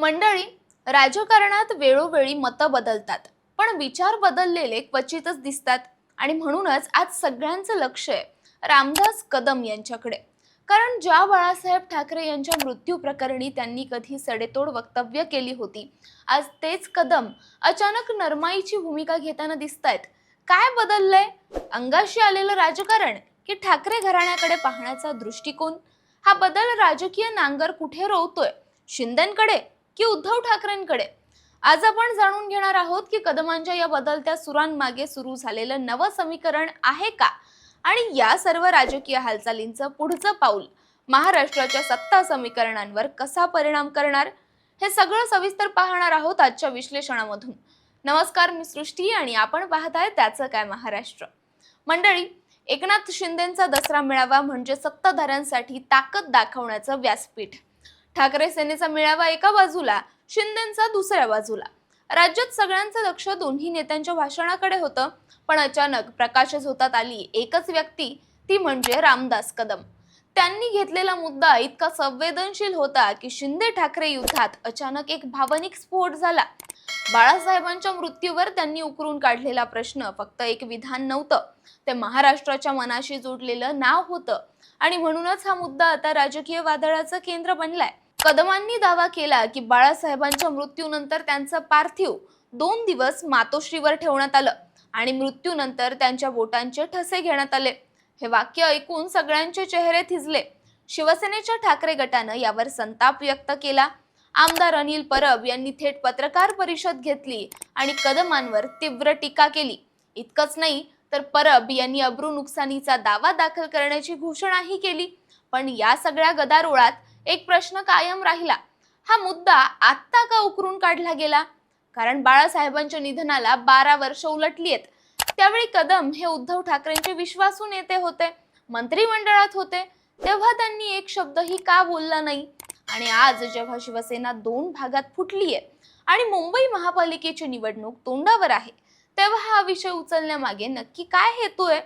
मंडळी राजकारणात वेळोवेळी मतं बदलतात पण विचार बदललेले क्वचितच दिसतात. आणि म्हणूनच आज सगळ्यांचं लक्ष आहे रामदास कदम यांच्याकडे. कारण ज्या बाळासाहेब ठाकरे यांच्या मृत्यू प्रकरणी त्यांनी कधी सडेतोड वक्तव्य केली होती आज तेच कदम अचानक नरमाईची भूमिका घेताना दिसत आहेत काय बदललंय? अंगाशी आलेलं राजकारण की ठाकरे घराण्याकडे पाहण्याचा दृष्टिकोन? हा बदल राजकीय नांगर कुठे रोवतोय? शिंदेकडे? की उद्धव ठाकरेंकडे. आज आपण जाणून घेणार आहोत की कदमांच्या या बदलत्या सुरांमागे सुरू झालेलं नवं समीकरण आहे का? आणि या सर्व राजकीय हालचालींचं पुढचं पाऊल महाराष्ट्राच्या सत्ता समीकरणांवर कसा परिणाम करणार? हे सगळं सविस्तर पाहणार आहोत आजच्या विश्लेषणामधून. नमस्कार मी सृष्टी आणि आपण पाहताय त्याचं काय महाराष्ट्र. मंडळी एकनाथ शिंदेचा दसरा मेळावा म्हणजे सत्ताधाऱ्यांसाठी ताकद दाखवण्याचं व्यासपीठ. ठाकरे सेनेचा मेळावा एका बाजूला शिंदेचा दुसऱ्या बाजूला. राज्यात सगळ्यांचं लक्ष दोन्ही नेत्यांच्या भाषणाकडे होतं पण अचानक प्रकाशच होतात आली एकच व्यक्ती ती म्हणजे रामदास कदम. त्यांनी घेतलेला मुद्दा इतका संवेदनशील होता की शिंदे ठाकरे युद्धात अचानक एक भावनिक स्फोट झाला. बाळासाहेबांच्या मृत्यूवर त्यांनी उकरून काढलेला प्रश्न फक्त एक विधान नव्हतं. ते महाराष्ट्राच्या मनाशी जोडलेलं नाव होतं. आणि म्हणूनच हा मुद्दा आता राजकीय वादळाचं केंद्र बनलाय. कदमांनी दावा केला की बाळासाहेबांच्या मृत्यूनंतर त्यांचं पार्थिव दोन दिवस मातोश्रीवर ठेवण्यात आलं आणि मृत्यूनंतर त्यांच्या बोटांचे ठसे घेण्यात आले. हे वाक्य ऐकून सगळ्यांचे चेहरे थिजले. शिवसेनेच्या ठाकरे गटानं यावर संताप व्यक्त केला. आमदार अनिल परब यांनी थेट पत्रकार परिषद घेतली आणि कदमांवर तीव्र टीका केली. इतकंच नाही तर परब यांनी अब्रू नुकसानीचा दावा दाखल करण्याची घोषणाही केली. पण या सगळ्या गदारोळात एक प्रश्न कायम राहिला. हा मुद्दा आत्ता का उकरून काढला गेला? कारण बाळासाहेबांच्या निधनाला बारा वर्ष उलटली आहेत त्यावेळी कदम हे उद्धव ठाकरेंचे विश्वासू नेते होते मंत्रिमंडळात होते. तेव्हा त्यांनी एक शब्दही का बोलला नाही? आणि आज जेव्हा शिवसेना दोन भागात फुटली आहे आणि मुंबई महापालिकेची निवडणूक तोंडावर आहे तेव्हा हा विषय उचलण्यामागे नक्की काय हेतू आहे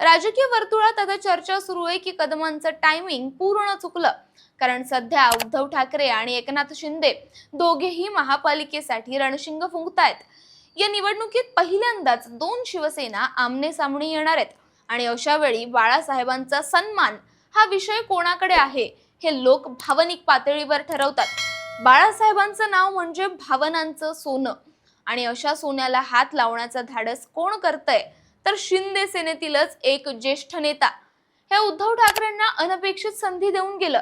राजकीय वर्तुळात आता चर्चा सुरू आहे की कदमांचं टायमिंग पूर्ण चुकलं. कारण सध्या उद्धव ठाकरे आणि एकनाथ शिंदे दोघेही महापालिकेसाठी रणशिंग फुंकतायत. या निवडणुकीत पहिल्यांदाच दोन शिवसेना आमने सामने येणार आहेत. आणि अशा वेळी बाळासाहेबांचा सन्मान हा विषय कोणाकडे आहे? हे लोक भावनिक पातळीवर ठरवतात. बाळासाहेबांचं नाव म्हणजे भावनांचं सोनं. आणि अशा सोन्याला हात लावण्याचा धाडस कोण करतंय? तर शिंदे सेनेतीलच एक ज्येष्ठ नेता. हे उद्धव ठाकरेंना अनपेक्षित संधी देऊन गेलं.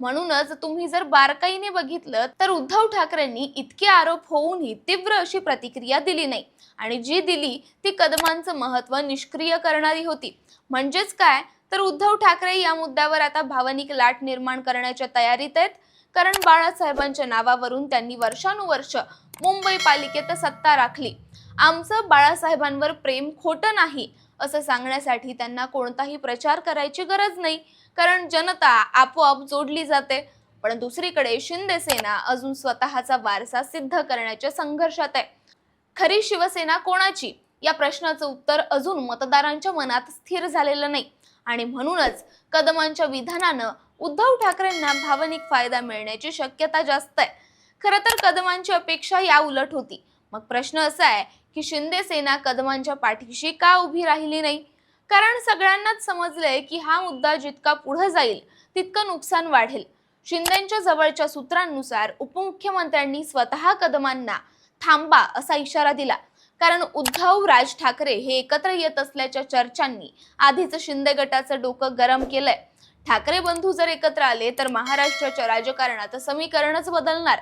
म्हणूनच तुम्ही जर बारकाईने बघितलं तर उद्धव ठाकरेंनी इतके आरोप होऊनही तीव्र अशी प्रतिक्रिया दिली नाही. आणि जी दिली ती कदमांचं महत्त्व निष्क्रिय करणारी होती. म्हणजेच काय? तर उद्धव ठाकरे या मुद्द्यावर आता भावनिक लाट निर्माण करण्याच्या तयारीत आहेत. कारण बाळासाहेबांच्या नावावरून त्यांनी वर्षानुवर्ष मुंबई पालिकेत सत्ता राखली. आमचं बाळासाहेबांवर प्रेम खोटं नाही असं सांगण्यासाठी त्यांना कोणताही प्रचार करायची गरज नाही. कारण जनता आपोआप जोडली जाते. पण दुसरीकडे शिंदे सेना अजून स्वतःचा वारसा सिद्ध करण्याच्या संघर्षात आहे. खरी शिवसेना कोणाची? या प्रश्नाचं उत्तर अजून मतदारांच्या मनात स्थिर झालेलं नाही. आणि म्हणूनच कदमांच्या विधानानं उद्धव ठाकरेंना भावनिक फायदा मिळण्याची शक्यता जास्त आहे. खरं तर कदमांची अपेक्षा या उलट होती. मग प्रश्न असा आहे की शिंदे सेना कदमांच्या पाठीशी का उभी राहिली नाही? कारण सगळ्यांनाच समजलंय की हा मुद्दा जितका पुढे जाईल तितकं नुकसान वाढेल. शिंदेच्या जवळच्या सूत्रांनुसार उपमुख्यमंत्र्यांनी स्वतः कदमांना थांबा असा इशारा दिला. कारण उद्धव राज ठाकरे हे एकत्र येत असल्याच्या चर्चांनी आधीच शिंदे गटाचं डोकं गरम केलंय. ठाकरे बंधू जर एकत्र आले तर महाराष्ट्राच्या राजकारणात समीकरणच बदलणार.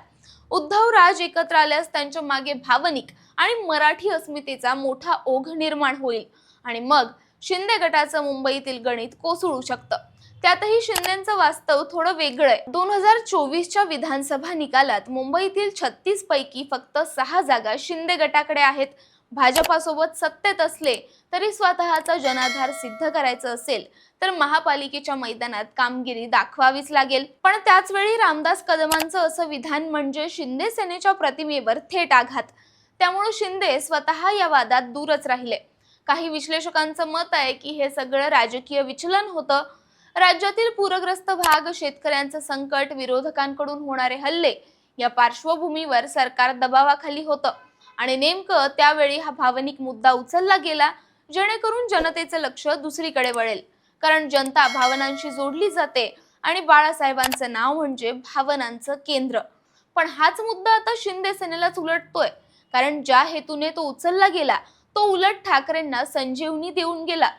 उद्धव राज एकत्र आल्यास त्यांच्या मागे भावनिक आणि मराठी अस्मितेचा मोठा ओघ निर्माण होईल आणि मग शिंदे गटाचं मुंबईतील गणित कोसळू शकतं. त्यातही शिंदेचं वास्तव थोडं वेगळं आहे. दोन हजार चोवीसच्या विधानसभा निकालात मुंबईतील छत्तीस पैकी फक्त सहा जागा शिंदे गटाकडे आहेत. भाजपासोबत सत्तेत असले तरी स्वतःचा जनाधार सिद्ध करायचं असेल तर महापालिकेच्या मैदानात कामगिरी दाखवावीच लागेल. पण त्याचवेळी रामदास कदमांचं असं विधान म्हणजे शिंदे सेनेच्या प्रतिमेवर थेट आघात. त्यामुळे शिंदे स्वतः या वादात दूरच राहिले. काही विश्लेषकांचं मत आहे की हे सगळं राजकीय विचलन होतं. राज्यातील पूरग्रस्त भाग शेतकऱ्यांचं संकट विरोधकांकडून होणारे हल्ले या पार्श्वभूमीवर सरकार दबावाखाली होतं. आणि नेमकं त्यावेळी हा भावनिक मुद्दा उचलला गेला जेणेकरून जनतेचं लक्ष दुसरीकडे वळेल. कारण जनता भावनांशी जोडली जाते आणि बाळासाहेबांचं नाव म्हणजे भावनांचं केंद्र. पण हाच मुद्दा आता शिंदे सेनेलाच उलटतोय. कारण ज्या हेतूने तो उचलला गेला तो उलट ठाकरेंना संजीवनी देऊन गेला.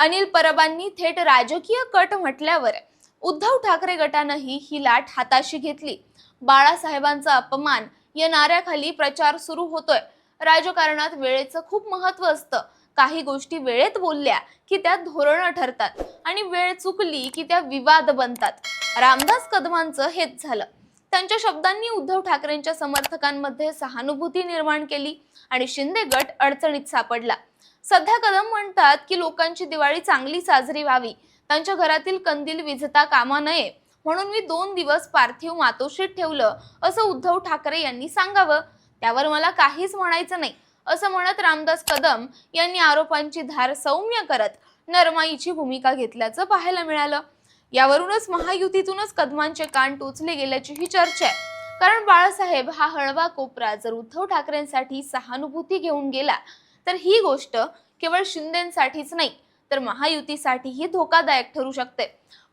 अनिल परबांनी थेट राजकीय कट म्हटल्यावर उद्धव ठाकरे गटानंही ही लाट हाताशी घेतली. बाळासाहेबांचा अपमान या नाऱ्याखाली प्रचार सुरू होतोय. राजकारणात वेळेचं खूप महत्त्व असतं. काही गोष्टी वेळेत बोलल्या की त्या धोरणं ठरतात आणि वेळ चुकली की त्या विवाद बनतात. रामदास कदमांचं हेच झालं. त्यांच्या शब्दांनी उद्धव ठाकरेंच्या समर्थकांमध्ये सहानुभूती निर्माण केली आणि शिंदे गट अडचणीत सापडला. सध्या कदम म्हणतात की लोकांची दिवाळी चांगली साजरी व्हावी. त्यांच्या घरातील कंदील विझता कामा नये. म्हणून मी दोन दिवस पार्थिव मातोश्रीत ठेवलं असं उद्धव ठाकरे यांनी सांगावं. त्यावर मला काहीच म्हणायचं नाही असं म्हणत रामदास कदम यांनी आरोपांची धार सौम्य करत नरमाईची भूमिका घेतल्याचं पाहायला मिळालं. यावरूनच महायुतीतूनच कदमांचे कान टोचले गेल्याची ही चर्चा आहे. कारण बाळासाहेब हा हळवा कोपरा जर उद्धव ठाकरेंसाठी सहानुभूती घेऊन गेला तर ही गोष्ट केवळ शिंदेसाठीच नाही तर महायुतीसाठीही धोकादायक ठरू शकते.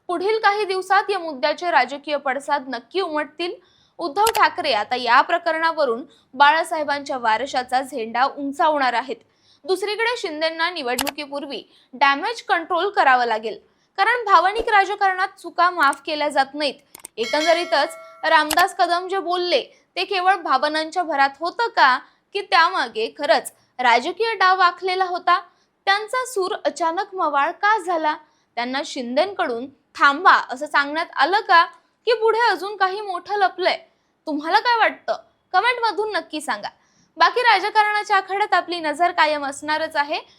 पुढील काही दिवसात या मुद्द्याचे राजकीय पडसाद नक्की उमटतील. उद्धव ठाकरे आता या प्रकरणावरून बाळासाहेबांच्या वारशाचा झेंडा उंचावणार आहेत. दुसरीकडे शिंदेंना निवडणुकीपूर्वी डॅमेज कंट्रोल करावं लागेल. कारण भावनिक राजकारणात चुका माफ केल्या जात नाहीत. एकंदरीतच रामदास कदम जे बोलले ते केवळ भावनांच्या भरात होतं का? की त्यामागे खरंच राजकीय डाव आखलेला होता? त्यांचा सूर अचानक मवाळ का झाला? त्यांना शिंदेकडून थांबा असं सांगण्यात आलं का? की पुढे अजून काही मोठं लपलंय? तुम्हाला काय वाटतं? कमेंटमधून नक्की सांगा. बाकी राजकारणाच्या आखाड्यात आपली नजर कायम असणारच आहे.